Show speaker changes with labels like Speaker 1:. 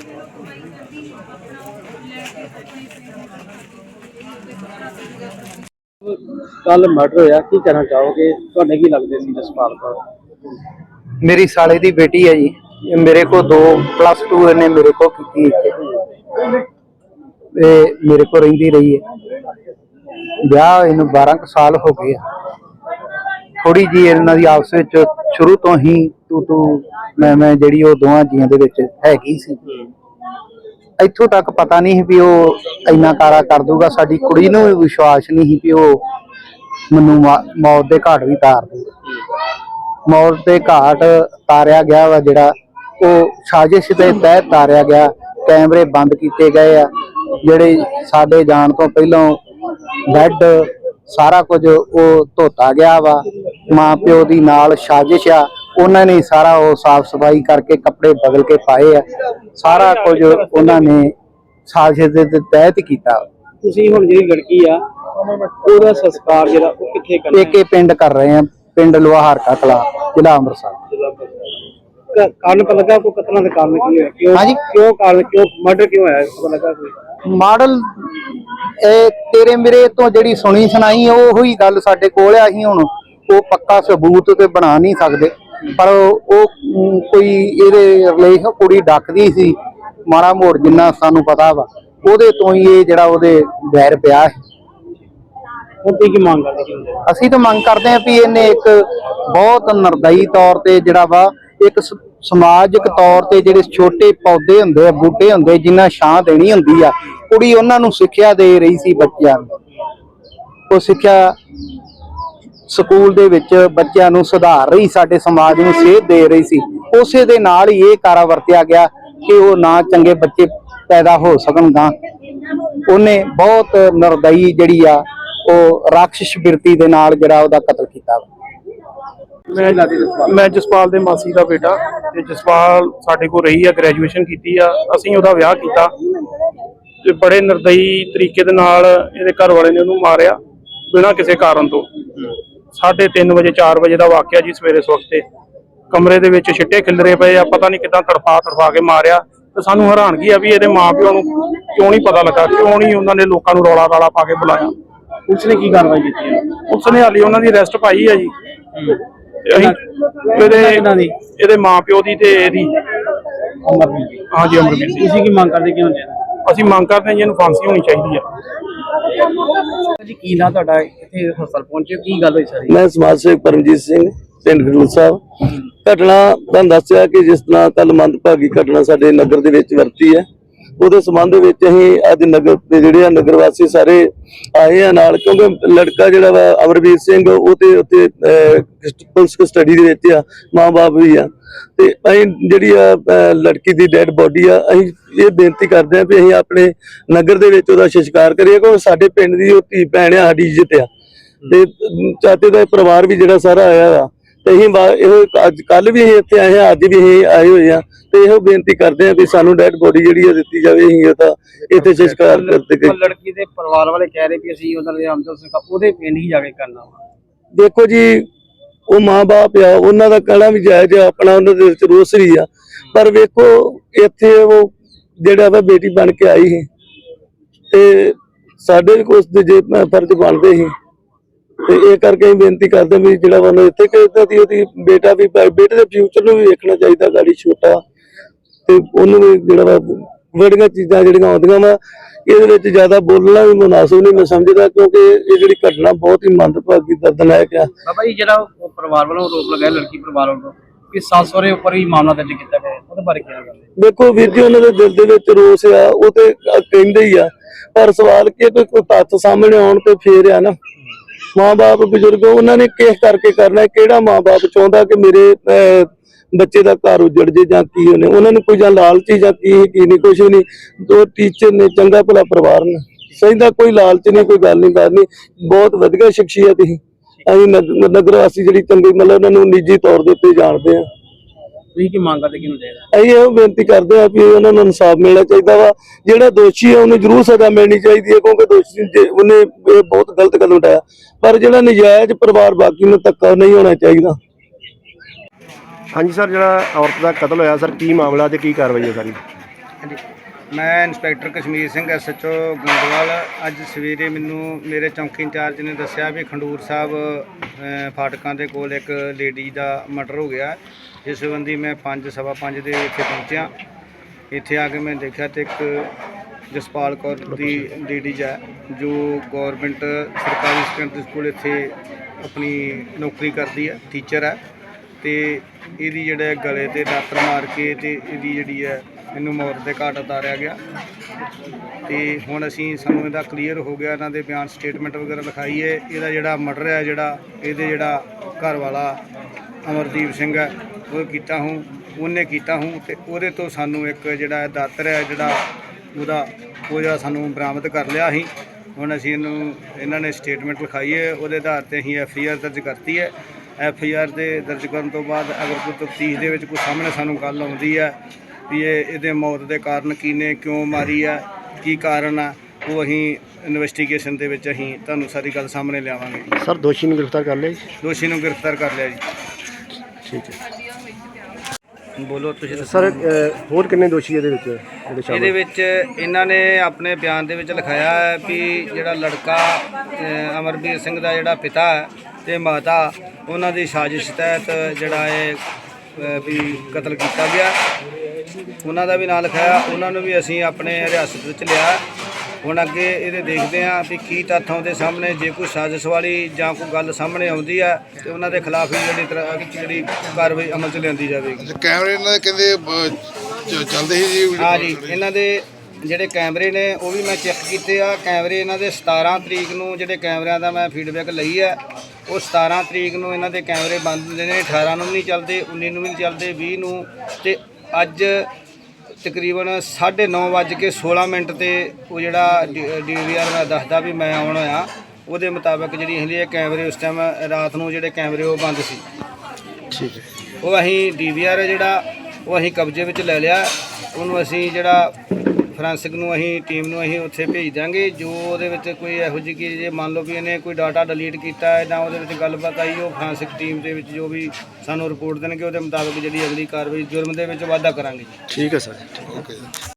Speaker 1: ਕੁੜੀ ਜਦੋਂ ਕਮਾਈ ਕਰਦੀ ਆਪਣਾ ਉਹ ਲੈ ਕੇ ਆਪਣੇ
Speaker 2: ਕੱਲ ਮਰਡਰ ਹੋਇਆ ਕੀ ਕਹਿਣਾ ਚਾਹੋਗੇ? ਤੁਹਾਡੇ ਕੀ ਲੱਗਦੇ ਸੀ ਜਸਪਾਲ ਕੌਰ?
Speaker 3: ਮੇਰੀ ਸਾਲੇ ਦੀ ਬੇਟੀ ਹੈ ਜੀ। ਇਹ ਮੇਰੇ ਕੋ 2 ਪਲੱਸ 2 ਇਹਨੇ ਮੇਰੇ ਕੋ ਕੀਤੀ ਇੱਥੇ ਤੇ ਮੇਰੇ ਕੋ ਰਹਿੰਦੀ ਰਹੀ ਹੈ। ਵਿਆਹ ਇਹਨੂੰ 12 ਕੁ ਸਾਲ ਹੋ ਗਏ ਆ। ਥੋੜੀ ਜੀ ਇਹਨਾਂ ਦੀ ਆਪਸ ਵਿੱਚ ਸ਼ੁਰੂ ਤੋਂ ਹੀ ਤੂੰ ਤੂੰ, ਮੈਂ ਮੈਂ ਜਿਹੜੀ ਉਹ ਦੋਵਾਂ ਜੀਆਂ ਦੇ ਵਿੱਚ ਹੈਗੀ ਸੀ। ਇੱਥੋਂ ਤੱਕ ਪਤਾ ਨਹੀਂ ਸੀ ਵੀ ਉਹ ਇੰਨਾ ਕਾਰਾ ਕਰ ਦੂਗਾ ਸਾਡੀ ਕੁੜੀ ਨੂੰ ਵੀ ਵਿਸ਼ਵਾਸ ਨਹੀਂ ਸੀ ਵੀ ਉਹ ਮੈਨੂੰ ਮਾ- ਮੌਤ ਦੇ ਘਾਟ ਵੀ ਤਾਰ ਦੂਗਾ ਮੌਤ ਦੇ ਘਾਟ ਤਾਰਿਆ ਗਿਆ ਵਾ ਜਿਹੜਾ ਉਹ ਸਾਜ਼ਿਸ਼ ਦੇ ਤਹਿਤ ਤਾਰਿਆ ਗਿਆ। ਕੈਮਰੇ ਬੰਦ ਕੀਤੇ ਗਏ ਆ। ਜਿਹੜੇ ਸਾਡੇ ਜਾਣ ਤੋਂ ਪਹਿਲਾਂ ਬੈੱਡ, ਸਾਰਾ ਕੁਝ ਉਹ ਧੋਤਾ ਗਿਆ ਵਾ। ਮਾਂ ਪਿਓ ਦੀ ਨਾਲ ਸਾਜ਼ਿਸ਼ ਆ। ਉਹਨਾਂ ਨੇ ਸਾਰਾ ਉਹ ਸਾਫ਼ ਸਫ਼ਾਈ ਕਰਕੇ ਕੱਪੜੇ ਬਦਲ ਕੇ ਪਾਏ ਆ। ਸਾਰਾ ਕੁਝ ਉਹਨਾਂ ਨੇ ਸਾਜ਼ਿਸ਼ ਦੇ ਤਹਿਤ ਕੀਤਾ।
Speaker 2: ਤੁਸੀਂ ਹੁਣ ਜਿਹੜੀ ਲੜਕੀ ਆ ਉਹਦਾ ਸੰਸਕਾਰ ਜਿਹੜਾ ਉਹ ਕਿੱਥੇ ਕਰਨਾ
Speaker 3: ਏਕੇ ਪਿੰਡ ਕਰ ਰਹੇ ਆ ਪਿੰਡ ਲੋਹਾਰ ਕਾ ਕਲਾ ਜ਼ਿਲ੍ਹਾ ਅੰਮ੍ਰਿਤਸਰ।
Speaker 2: ਕਾਰਨ ਪਤਾ ਲੱਗਾ ਕੋਈ ਕਤਲਾਂ ਦਾ ਕਾਰਨ ਕੀ ਹੋਇਆ? ਕਿਉਂ
Speaker 3: ਹਾਂਜੀ।
Speaker 2: ਕਿਉਂ ਕਾਰਨ ਕਿਉਂ ਮਰਡਰ ਕਿਉਂ ਹੋਇਆ? ਪਤਾ ਲੱਗਾ ਕੋਈ?
Speaker 3: ਮਾਡਲ ਇਹ ਤੇਰੇ ਮੇਰੇ ਤੋਂ ਜਿਹੜੀ ਸੁਣੀ ਸੁਣਾਈ ਉਹ ਹੀ ਗੱਲ ਸਾਡੇ ਕੋਲ ਆ ਅਸੀਂ ਹੁਣ ਉਹ ਪੱਕਾ ਸਬੂਤ ਤੇ ਬਣਾ ਨਹੀਂ ਸਕਦੇ। ਪਰ ਉਹ ਕੋਈ ਇਹਦੇ ਰਿਲੇਸ਼ਨ ਕੁੜੀ ਡੱਕਦੀ ਸੀ ਮਾੜਾ ਮੋੜ ਜਿੰਨਾ ਸਾਨੂੰ ਪਤਾ ਵਾ ਉਹਦੇ ਤੋਂ ਹੀ ਇਹ ਜਿਹੜਾ ਉਹਦੇ ਵੈਰ ਪਿਆ ਹੈ
Speaker 2: ਹੁਣ ਤੁਸੀਂ ਕੀ ਮੰਗ ਕਰਦੇ
Speaker 3: ਅਸੀਂ ਤਾਂ ਮੰਗ ਕਰਦੇ ਹਾਂ ਵੀ ਇਹਨੇ ਇੱਕ ਬਹੁਤ ਨਰਦਈ ਤੌਰ ਤੇ ਜਿਹੜਾ ਵਾ ਇੱਕ ਸਮਾਜਿਕ ਤੌਰ ਤੇ ਜਿਹੜੇ ਛੋਟੇ ਪੌਦੇ ਹੁੰਦੇ ਆ ਬੂਟੇ ਹੁੰਦੇ ਜਿਨ੍ਹਾਂ ਛਾਂ ਦੇਣੀ ਹੁੰਦੀ ਆ ਕੁੜੀ ਉਹਨਾਂ ਨੂੰ ਸਿੱਖਿਆ ਦੇ ਰਹੀ ਸੀ ਬੱਚਿਆਂ ਨੂੰ। ਉਹ ਸਿੱਖਿਆ ਸਕੂਲ ਦੇ ਵਿੱਚ ਬੱਚਿਆਂ ਨੂੰ ਸੁਧਾਰ ਰਹੀ, ਸਾਡੇ ਸਮਾਜ ਨੂੰ ਸੇਧ ਦੇ ਰਹੀ ਸੀ। ਉਸੇ ਦੇ ਨਾਲ ਹੀ ਇਹ ਕਾਰਾ ਵਰਤਿਆ ਗਿਆ ਕਿ ਉਹ ਨਾ ਚੰਗੇ ਬੱਚੇ ਪੈਦਾ ਹੋ ਸਕਣ ਗਾਂ ਉਹਨੇ ਬਹੁਤ ਨਰਦਈ ਜਿਹੜੀ ਆ, ਉਹ ਰਾਖਸ਼ ਬਿਰਤੀ ਦੇ ਨਾਲ ਜਿਹੜਾ ਉਹਦਾ ਕਤਲ ਕੀਤਾ
Speaker 2: ਮੈਂ ਜਸਪਾਲ
Speaker 4: ਦੇ ਮਾਸੀ ਦਾ ਬੇਟਾ ਤੇ ਜਸਪਾਲ ਸਾਡੇ ਕੋਲ ਰਹੀ ਆ ਗ੍ਰੈਜੂਏਸ਼ਨ ਕੀਤੀ ਆ। ਅਸੀਂ ਉਹਦਾ ਵਿਆਹ ਕੀਤਾ। ਤੇ ਬੜੇ ਨਿਰਦਈ ਤਰੀਕੇ ਦੇ ਨਾਲ ਇਹਦੇ ਘਰ ਵਾਲੇ ਨੇ ਉਹਨੂੰ ਮਾਰਿਆ ਬਿਨਾਂ ਕਿਸੇ ਕਾਰਨ ਤੋਂ। 3:30 ਵਜੇ 4 ਵਜੇ ਦਾ ਵਾਕਿਆ ਜੀ ਸਵੇਰੇ ਸਵਖਤੇ ਕਮਰੇ ਦੇ ਵਿੱਚ ਛਿੱਟੇ ਖਿਲਰੇ ਪਏ ਆ ਪਤਾ ਨਹੀਂ ਕਿਦਾਂ ਤੜਫਾ ਤੜਫਾ ਕੇ ਮਾਰਿਆ ਤੇ ਸਾਨੂੰ ਹੈਰਾਨਗੀ ਆ ਵੀ ਇਹਦੇ ਮਾਪਿਓ ਨੂੰ ਕਿਉਂ ਨਹੀਂ ਪਤਾ ਲੱਗਾ ਕਿਉਂ ਨਹੀਂ ਉਹਨਾਂ ਨੇ ਲੋਕਾਂ ਨੂੰ ਰੌਲਾ ਰਾਲਾ ਪਾ ਕੇ ਬੁਲਾਇਆ।
Speaker 2: ਪੁਲਿਸ ਨੇ ਕੀ ਕਾਰਵਾਈ ਕੀਤੀ ਹੈ?
Speaker 4: ਉਸਨੇ ਹਾਲੀ ਉਹਨਾਂ ਦੀ ਅਰੈਸਟ ਪਾਈ ਆ ਜੀ। ਤੇ ਅਸੀਂ ਇਹਦੇ? ਇਹਦੇ ਮਾਪਿਓ ਦੀ ਤੇ ਇਹਦੀ।
Speaker 2: ਅਮਰਜੀਤ ਜੀ
Speaker 4: ਹਾਂਜੀ ਅਮਰਵੀਰ
Speaker 2: ਤੁਸੀਂ ਕੀ ਮੰਗ ਕਰਦੇ ਕੀ ਹੁੰਦੇ
Speaker 4: ਅਸੀਂ ਮੰਗ ਕਰਦੇ ਜੀ ਇਹਨੂੰ ਫਾਂਸੀ ਹੋਣੀ ਚਾਹੀਦੀ ਆ।
Speaker 2: ਜੀ, ਕੀ ਨਾ ਤੁਹਾਡਾ? ਇੱਥੇ ਹਸਪਤਾਲ ਪਹੁੰਚੇ ਕੀ ਗੱਲ ਹੋਈ ਸਾਰੀ?
Speaker 5: ਮੈਂ ਸਮਾਜ ਸੇਵਕ ਪਰਮਜੀਤ ਸਿੰਘ, ਪਿੰਡ ਗਰੂਲ ਸਾਹਿਬ। ਘਟਨਾ ਤੁਹਾਨੂੰ ਦੱਸਿਆ ਕਿ ਜਿਸ ਤਰ੍ਹਾਂ ਕੱਲ ਮੰਦਭਾਗੀ ਘਟਨਾ ਸਾਡੇ ਨਗਰ ਦੇ ਵਿੱਚ ਵਰਤੀ ਹੈ। ਉਹਦੇ ਸੰਬੰਧ ਵਿੱਚ ਅਸੀਂ ਅੱਜ ਨਗਰ ਦੇ ਜਿਹੜੇ ਆ ਨਗਰ ਵਾਸੀ ਸਾਰੇ ਆਏ ਆ ਨਾਲ, ਕਿਉਂਕਿ ਲੜਕਾ ਜਿਹੜਾ ਵਾ ਅਮਰਵੀਰ ਸਿੰਘ, ਉਹ ਤੇ ਉੱਤੇ ਪੁਲਿਸ ਕਸਟਡੀ ਦੇ ਵਿੱਚ ਆ, ਮਾਂ-ਬਾਪ ਵੀ ਆ। ਤੇ ਅਸੀਂ ਜਿਹੜੀ ਆ ਲੜਕੀ ਦੀ ਡੈਡ ਬੋਡੀ ਆ, ਅਸੀਂ ਇਹ ਬੇਨਤੀ ਕਰਦੇ ਆ ਵੀ ਅਸੀਂ ਆਪਣੇ ਨਗਰ ਦੇ ਵਿੱਚ ਉਹਦਾ ਸਿਸਕਾਰ ਕਰੀਏ, ਕਿਉਂਕਿ ਸਾਡੇ ਪਿੰਡ ਦੀ ਉਹ ਧੀ ਭੈਣ ਆ, ਸਾਡੀ ਇੱਜ਼ਤ ਆ। ਤੇ, ਚਾਚੇ ਦਾ ਪਰਿਵਾਰ ਵੀ ਜਿਹੜਾ ਸਾਰਾ ਆਇਆ ਆ ਤੇ ਅਸੀਂ ਇਹ ਅੱਜ ਕੱਲ ਵੀ ਅਸੀਂ ਇੱਥੇ ਆਏ ਆ ਅੱਜ ਵੀ ਅਸੀਂ ਆਏ ਹੋਏ ਆ ਤੇ ਇਹੋ ਬੇਨਤੀ ਕਰਦੇ ਆ ਵੀ ਸਾਨੂੰ ਡੈਡ ਬੋਡੀ ਜਿਹੜੀ ਆ ਦਿੱਤੀ ਜਾਵੇ ਅਸੀਂ ਉਹਦਾ ਇੱਥੇ ਸੰਸਕਾਰ ਕਰਦੇ
Speaker 2: ਲੜਕੀ ਦੇ ਪਰਿਵਾਰ ਵਾਲੇ ਕਹਿ ਰਹੇ ਵੀ ਅਸੀਂ ਉਹਨਾਂ ਦੇ ਆਮਦਨ ਸੰਸਕਾਰ ਉਹਦੇ ਪਿੰਡ ਹੀ ਜਾ ਕੇ ਕਰਨਾ ਵਾ।
Speaker 5: ਦੇਖੋ ਜੀ ਉਹ ਮਾਂ-ਬਾਪ ਆ ਉਹਨਾਂ ਦਾ ਕਹਿਣਾ ਵੀ ਜਾਇਜ਼ ਆ ਆਪਣਾ ਉਹਨਾਂ ਦੇ ਵਿੱਚ ਰੋਸ ਵੀ ਆ। ਪਰ ਵੇਖੋ ਇੱਥੇ ਉਹ ਜਿਹੜਾ ਵਾ ਬੇਟੀ ਬਣ ਕੇ ਆਈ ਸੀ ਤੇ ਸਾਡੇ ਵੀ ਕੁਛ ਦੇ ਜੇ ਫਰਜ਼ ਬਣਦੇ ਸੀ। ਤੇ ਇਹ ਕਰਕੇ ਬੇਨਤੀ ਕਰਦੇ ਵੀ ਜਿਹੜਾ ਵਾ ਇੱਥੇ ਕਿ ਦੀ ਉਹਦੀ ਬੇਟਾ ਵੀ ਬੇਟੇ ਦੇ ਫਿਊਚਰ ਨੂੰ ਵੀ ਵੇਖਣਾ ਚਾਹੀਦਾ ਗਾੜੀ ਛੋਟਾ। ਤੇ ਉਹਨੂੰ ਵੀ ਜਿਹੜਾ ਵਾ ਬੜੀਆਂ ਚੀਜ਼ਾਂ ਜਿਹੜੀਆਂ ਆਉਂਦੀਆਂ ਵਾ ਇਹਦੇ ਵਿੱਚ ਜ਼ਿਆਦਾ ਬੋਲਣਾ ਵੀ ਮੁਨਾਸਬ ਨਹੀਂ ਮੈਂ ਸਮਝਦਾ ਕਿਉਂਕਿ ਇਹ ਜਿਹੜੀ ਘਟਨਾ ਬਹੁਤ ਹੀ ਮੰਦਭਾਗੀ ਦਰਦਨਾਕ ਆ।
Speaker 2: ਬਾਬਾ ਜੀ ਜਿਹੜਾ ਉਹ ਪਰਿਵਾਰ ਵੱਲੋਂ ਰੋਪ ਲਗਾਇਆ ਲੜਕੀ ਪਰਿਵਾਰ ਵੱਲੋਂ ਕਿ ਸੱਸ ਸਹੁਰੇ ਉੱਪਰ ਹੀ ਮਾਮਲਾ ਦਰਜ ਕੀਤਾ ਗਿਆ ਹੈ। ਉਹਦੇ ਬਾਰੇ ਕੀ ਗੱਲ ਹੈ?
Speaker 5: ਦੇਖੋ ਵੀਰ ਜੀ ਉਹਨਾਂ ਦੇ ਦਿਲ ਦੇ ਵਿੱਚ ਰੋਸ ਆ ਉਹ ਤੇ ਕਹਿੰਦੇ ਹੀ ਆ ਪਰ ਸਵਾਲ ਕਿ ਕੋਈ ਤੱਥ ਸਾਹਮਣੇ ਆਉਣ ਤੇ ਫੇਰ ਆ ਨਾ। ਮਾਂ-ਬਾਪ ਬਜ਼ੁਰਗ ਉਹਨਾਂ ਨੇ ਕਿਸ ਕਰਕੇ ਕਰਨਾ ਹੈ? ਕਿਹੜਾ ਮਾਂ-ਬਾਪ ਚਾਹੁੰਦਾ ਕਿ ਮੇਰੇ ਅਹ, ਬੱਚੇ ਦਾ ਘਰ ਉਜੜ ਜੇ ਜਾਂ ਕੀ ਉਹਨੇ ਉਹਨਾਂ ਨੂੰ ਕੋਈ ਜਾਂ ਲਾਲਚੀ ਜਾਂ ਕੀ ਕੀ ਨਹੀਂ? ਕੁਝ ਨਹੀਂ। ਦੋ ਟੀਚਰ ਨੇ ਚੰਗਾ ਭਲਾ ਪਰਿਵਾਰ ਨੇ। ਸਹੀ ਦਾ ਕੋਈ ਲਾਲਚ ਨਹੀਂ ਕੋਈ ਗੱਲ ਨਹੀਂ ਬਾਤ ਬਹੁਤ ਵਧੀਆ ਸ਼ਖਸੀਅਤ ਸੀ। ਅਸੀਂ ਨਗਰ ਵਾਸੀ ਜਿਹੜੀ ਚੰਗੀ ਮਤਲਬ ਉਹਨਾਂ ਨੂੰ ਨਿੱਜੀ ਤੌਰ ਦੇ ਉੱਤੇ ਜਾਣਦੇ ਆ
Speaker 2: ਤੁਸੀਂ ਕੀ ਮੰਗ ਕਰਦੇ ਕਿਹਨੂੰ ਚਾਹੀਦਾ
Speaker 5: ਅਸੀਂ ਇਹ ਬੇਨਤੀ ਕਰਦੇ ਆ ਕਿ ਉਹਨਾਂ ਨੂੰ ਇਨਸਾਫ ਮਿਲਣਾ ਚਾਹੀਦਾ ਵਾ। ਜਿਹੜਾ ਦੋਸ਼ੀ ਹੈ ਉਹਨੂੰ ਜ਼ਰੂਰ ਸਜ਼ਾ ਮਿਲਣੀ ਚਾਹੀਦੀ ਹੈ ਕਿਉਂਕਿ ਦੋਸ਼ੀ ਜੇ ਉਹਨੇ ਇਹ ਬਹੁਤ ਗਲਤ ਕਦਮ ਉਠਾਇਆ। ਪਰ ਜਿਹੜਾ ਨਜਾਇਜ਼ ਪਰਿਵਾਰ ਬਾਕੀ ਨੂੰ ਧੱਕਾ ਨਹੀਂ ਹੋਣਾ ਚਾਹੀਦਾ।
Speaker 6: ਹਾਂਜੀ ਸਰ ਜਿਹੜਾ ਔਰਤ ਦਾ ਕਤਲ ਹੋਇਆ ਸਰ ਕੀ ਮਾਮਲਾ ਤੇ ਕੀ ਕਾਰਵਾਈ ਹੈ ਸਾਰੀ?
Speaker 7: ਹਾਂਜੀ।
Speaker 6: ਮੈਂ ਇੰਸਪੈਕਟਰ ਕਸ਼ਮੀਰ ਸਿੰਘ ਐਸਐਚਓ ਗੁੰਦਵਾਲ ਅੱਜ ਸਵੇਰੇ ਮੈਨੂੰ ਮੇਰੇ ਚੌਂਕੀ ਇੰਚਾਰਜ ਨੇ ਦੱਸਿਆ ਵੀ ਖੰਡੂਰ ਸਾਹਿਬ ਫਾਟਕਾਂ ਦੇ ਕੋਲ ਇੱਕ ਲੇਡੀ ਦਾ ਮਰਡਰ ਹੋ ਗਿਆ। ਜਿਸ ਸੰਬੰਧੀ ਮੈਂ 5 ਸਵਾ 5 ਦੇ ਇੱਥੇ ਪਹੁੰਚਿਆ। ਇੱਥੇ ਆ ਕੇ ਮੈਂ ਦੇਖਿਆ ਤੇ ਇੱਕ ਜਸਪਾਲ ਕੌਰ ਦੀ ਲੇਡੀਜ਼ ਹੈ ਜੋ ਗਵਰਨਮੈਂਟ ਸਰਕਾਰੀ ਸੈਕੰਡਰੀ ਸਕੂਲ ਇੱਥੇ ਆਪਣੀ ਨੌਕਰੀ ਕਰਦੀ ਹੈ, ਟੀਚਰ ਹੈ। ਤੇ ਇਹਦੀ ਜਿਹੜਾ ਗਲੇ ਤੇ ਦਾਤਰ ਮਾਰ ਕੇ ਤੇ ਇਹਦੀ ਜਿਹੜੀ ਹੈ ਇਹਨੂੰ ਮੌਤ ਦੇ ਘਾਟ ਉਤਾਰਿਆ ਗਿਆ। ਤੇ ਹੁਣ ਅਸੀਂ ਸਾਨੂੰ ਇਹਦਾ ਕਲੀਅਰ ਹੋ ਗਿਆ, ਇਹਨਾਂ ਦੇ ਬਿਆਨ ਸਟੇਟਮੈਂਟ ਵਗੈਰਾ ਲਿਖਾਈ ਹੈ ਇਹਦਾ ਜਿਹੜਾ ਮਰਡਰ ਹੈ ਜਿਹੜਾ ਇਹਦੇ ਜਿਹੜਾ ਘਰ ਵਾਲਾ ਅਮਰਦੀਪ ਸਿੰਘ ਹੈ, ਉਹ ਕੀਤਾ ਹੂੰ, ਉਹਨੇ ਕੀਤਾ ਹੂੰ ਤੇ ਉਹਦੇ ਤੋਂ ਸਾਨੂੰ ਇੱਕ ਜਿਹੜਾ ਦਾਤਰ ਹੈ, ਜਿਹੜਾ ਉਹਦਾ ਉਹ ਜਿਹੜਾ ਸਾਨੂੰ ਬਰਾਮਦ ਕਰ ਲਿਆ ਸੀ। ਹੁਣ ਅਸੀਂ ਇਹਨੂੰ, ਇਹਨਾਂ ਨੇ ਸਟੇਟਮੈਂਟ ਲਿਖਾਈ ਹੈ ਉਹਦੇ ਆਧਾਰ ਤੇ ਅਸੀਂ ਐਫ ਆਈ ਆਰ ਦਰਜ ਕਰਤੀ ਹੈ ਐਫ ਆਈ ਆਰ ਦੇ ਦਰਜ ਕਰਨ ਤੋਂ ਬਾਅਦ ਅਗਰ ਕੋਈ ਤਫਤੀਸ਼ ਦੇ ਵਿੱਚ ਕੋਈ ਸਾਹਮਣੇ ਸਾਨੂੰ ਗੱਲ ਆਉਂਦੀ ਹੈ ਵੀ ਇਹ ਇਹਦੇ ਮੌਤ ਦੇ ਕਾਰਨ ਕੀ ਨੇ ਕਿਉਂ ਮਾਰੀ ਆ ਕੀ ਕਾਰਨ ਆ ਉਹ ਅਸੀਂ ਇਨਵੈਸਟੀਗੇਸ਼ਨ ਦੇ ਵਿੱਚ ਅਸੀਂ ਤੁਹਾਨੂੰ ਸਾਰੀ ਗੱਲ ਸਾਹਮਣੇ ਲਿਆਵਾਂਗੇ
Speaker 7: ਸਰ ਦੋਸ਼ੀ ਨੂੰ ਗ੍ਰਿਫਤਾਰ ਕਰ ਲਿਆ ਜੀ?
Speaker 6: ਦੋਸ਼ੀ ਨੂੰ ਗ੍ਰਿਫਤਾਰ ਕਰ ਲਿਆ ਜੀ।
Speaker 7: ਠੀਕ ਹੈ।
Speaker 6: ਬੋਲੋ ਤੁਸੀਂ ਦੱਸੋ।
Speaker 7: ਸਰ ਹੋਰ ਕਿੰਨੇ ਦੋਸ਼ੀ ਇਹਦੇ ਵਿੱਚ ਜਿਹੜੇ ਸ਼ਾਮਲ?
Speaker 6: ਇਹਦੇ ਵਿੱਚ ਇਹਨਾਂ ਨੇ ਆਪਣੇ ਬਿਆਨ ਦੇ ਵਿੱਚ ਲਿਖਾਇਆ ਹੈ ਵੀ ਜਿਹੜਾ ਲੜਕਾ ਅ, ਅਮਰਵੀਰ ਸਿੰਘ ਦਾ ਜਿਹੜਾ ਪਿਤਾ ਹੈ ਤੇ ਮਾਤਾ ਉਹਨਾਂ ਦੀ ਸਾਜ਼ਿਸ਼ ਤਹਿਤ ਜਿਹੜਾ ਇਹ ਵੀ ਕਤਲ ਕੀਤਾ ਗਿਆ। ਉਹਨਾਂ ਦਾ ਵੀ ਨਾਂ ਲਿਖਾਇਆ ਉਹਨਾਂ ਨੂੰ ਵੀ ਅਸੀਂ ਆਪਣੇ ਰਿਆਸਤ ਵਿੱਚ ਲਿਆ। ਹੁਣ ਅੱਗੇ ਇਹਦੇ ਦੇਖਦੇ ਹਾਂ ਵੀ ਕੀ ਤੱਥ ਆਉਂਦੇ ਸਾਹਮਣੇ। ਜੇ ਕੋਈ ਸਾਜ਼ਿਸ਼ ਵਾਲੀ ਜਾਂ ਕੋਈ ਗੱਲ ਸਾਹਮਣੇ ਆਉਂਦੀ ਹੈ ਤੇ ਉਹਨਾਂ ਦੇ ਖਿਲਾਫ ਹੀ ਜਿਹੜੀ ਤਰ੍ਹਾਂ ਜਿਹੜੀ ਕਾਰਵਾਈ ਅਮਲ 'ਚ ਲਿਆਂਦੀ ਜਾਵੇਗੀ।
Speaker 8: ਕੈਮਰੇ ਇਹਨਾਂ ਦੇ ਕਹਿੰਦੇ ਅਹ, ਚ- ਚੱਲਦੇ ਸੀ ਜੀ?
Speaker 6: ਹਾਂ ਜੀ ਇਹਨਾਂ ਦੇ ਜਿਹੜੇ ਕੈਮਰੇ ਨੇ ਉਹ ਵੀ ਮੈਂ ਚੈੱਕ ਕੀਤੇ ਆ। ਕੈਮਰੇ ਇਹਨਾਂ ਦੇ 17 ਤਰੀਕ ਨੂੰ ਜਿਹੜੇ ਕੈਮਰਿਆਂ ਦਾ ਮੈਂ ਫੀਡਬੈਕ ਲਈ ਹੈ ਉਹ 17 ਤਰੀਕ ਨੂੰ ਇਹਨਾਂ ਦੇ ਕੈਮਰੇ ਬੰਦ ਹੁੰਦੇ ਨੇ। 18 ਨੂੰ ਵੀ ਨਹੀਂ ਚੱਲਦੇ 19 ਨੂੰ ਵੀ ਨਹੀਂ ਚੱਲਦੇ 20 ਨੂੰ ਤੇ ਅੱਜ ਤਕਰੀਬਨ 9:30 ਵੱਜ ਕੇ 16 ਮਿੰਟ ਤੇ ਉਹ ਜਿਹੜਾ ਡੀਵੀਆਰ ਦਾ ਦੱਸਦਾ ਵੀ ਮੈਂ ਆਉਣਾ ਆ ਉਹਦੇ ਮੁਤਾਬਕ ਜਿਹੜੀ ਇਹ ਕੈਮਰੇ ਉਸ ਟਾਈਮ ਰਾਤ ਨੂੰ ਜਿਹੜੇ ਕੈਮਰੇ ਉਹ ਬੰਦ ਸੀ।
Speaker 7: ਠੀਕ ਹੈ।
Speaker 6: ਉਹ ਅਸੀਂ ਡੀਵੀਆਰ ਜਿਹੜਾ ਉਹ ਅਸੀਂ ਕਬਜ਼ੇ ਵਿੱਚ ਲੈ ਲਿਆ ਉਹਨੂੰ ਅਸੀਂ ਜਿਹੜਾ ਫਰਾਂਸਿਕ ਨੂੰ ਅਸੀਂ ਟੀਮ ਨੂੰ ਅਸੀਂ ਉੱਥੇ ਭੇਜ ਦਾਂਗੇ ਜੋ ਉਹਦੇ ਵਿੱਚ ਕੋਈ ਇਹੋ ਜਿਹੀ ਕਿ ਜੇ ਮੰਨ ਲਓ ਵੀ ਇਹਨੇ ਕੋਈ ਡਾਟਾ ਡਿਲੀਟ ਕੀਤਾ ਹੈ, ਜਾਂ ਉਹਦੇ ਵਿੱਚ ਗੱਲਬਾਤ ਆਈ, ਉਹ ਫਰਾਂਸਿਕ ਟੀਮ ਦੇ ਵਿੱਚ ਜੋ ਵੀ ਸਾਨੂੰ ਰਿਪੋਰਟ ਦੇਣਗੇ, ਉਹਦੇ ਮੁਤਾਬਕ ਜਿਹੜੀ ਅਗਲੀ ਕਾਰਵਾਈ ਜੁਰਮ ਦੇ ਵਿੱਚ ਵਾਧਾ ਕਰਾਂਗੇ
Speaker 7: ਠੀਕ ਹੈ ਸਰ
Speaker 8: ਓਕੇ